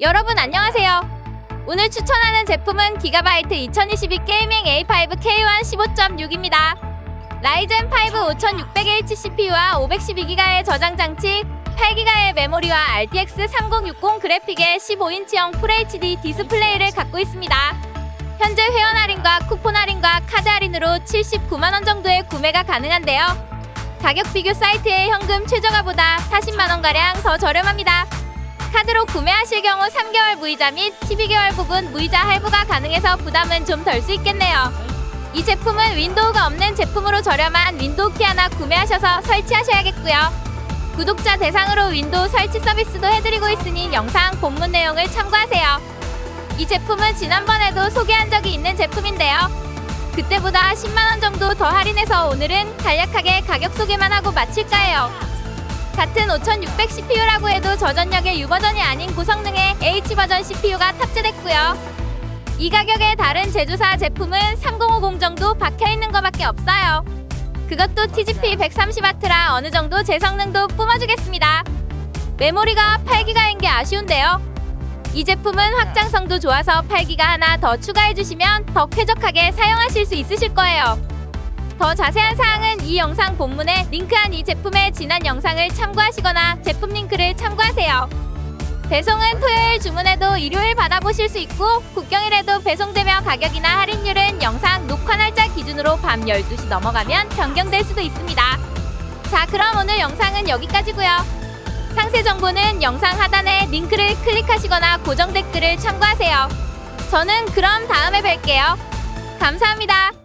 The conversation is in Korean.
여러분 안녕하세요. 오늘 추천하는 제품은 기가바이트 2022 게이밍 A5 K1 15.6입니다. 라이젠 5 5600H CPU와 512기가의 저장 장치, 8기가의 메모리와 RTX 3060 그래픽의 15인치형 FHD 디스플레이를 갖고 있습니다. 현재 회원 할인과 쿠폰 할인과 카드 할인으로 79만 원 정도의 구매가 가능한데요. 가격 비교 사이트의 현금 최저가보다 40만 원 가량 더 저렴합니다. 카드로 구매하실 경우 3개월 무이자 및 12개월 부분 무이자 할부가 가능해서 부담은 좀 덜 수 있겠네요. 이 제품은 윈도우가 없는 제품으로 저렴한 윈도우 키 하나 구매하셔서 설치하셔야겠고요. 구독자 대상으로 윈도우 설치 서비스도 해드리고 있으니 영상 본문 내용을 참고하세요. 이 제품은 지난번에도 소개한 적이 있는 제품인데요. 그때보다 10만원 정도 더 할인해서 오늘은 간략하게 가격 소개만 하고 마칠까 해요. 같은 5600 CPU라고 해도 저전력의 U버전이 아닌 고성능의 H버전 CPU가 탑재됐고요. 이 가격에 다른 제조사 제품은 3050 정도 박혀있는 것밖에 없어요. 그것도 TGP 130W라 어느 정도 제 성능도 뿜어주겠습니다. 메모리가 8기가인 게 아쉬운데요. 이 제품은 확장성도 좋아서 8기가 하나 더 추가해주시면 더 쾌적하게 사용하실 수 있으실 거예요. 더 자세한 사항은 이 영상 본문에 링크한 이 제품의 지난 영상을 참고하시거나 제품 링크를 참고하세요. 배송은 토요일 주문해도 일요일 받아보실 수 있고 국경일에도 배송되며 가격이나 할인율은 영상 녹화 날짜 기준으로 밤 12시 넘어가면 변경될 수도 있습니다. 자 그럼 오늘 영상은 여기까지고요. 상세 정보는 영상 하단에 링크를 클릭하시거나 고정 댓글을 참고하세요. 저는 그럼 다음에 뵐게요. 감사합니다.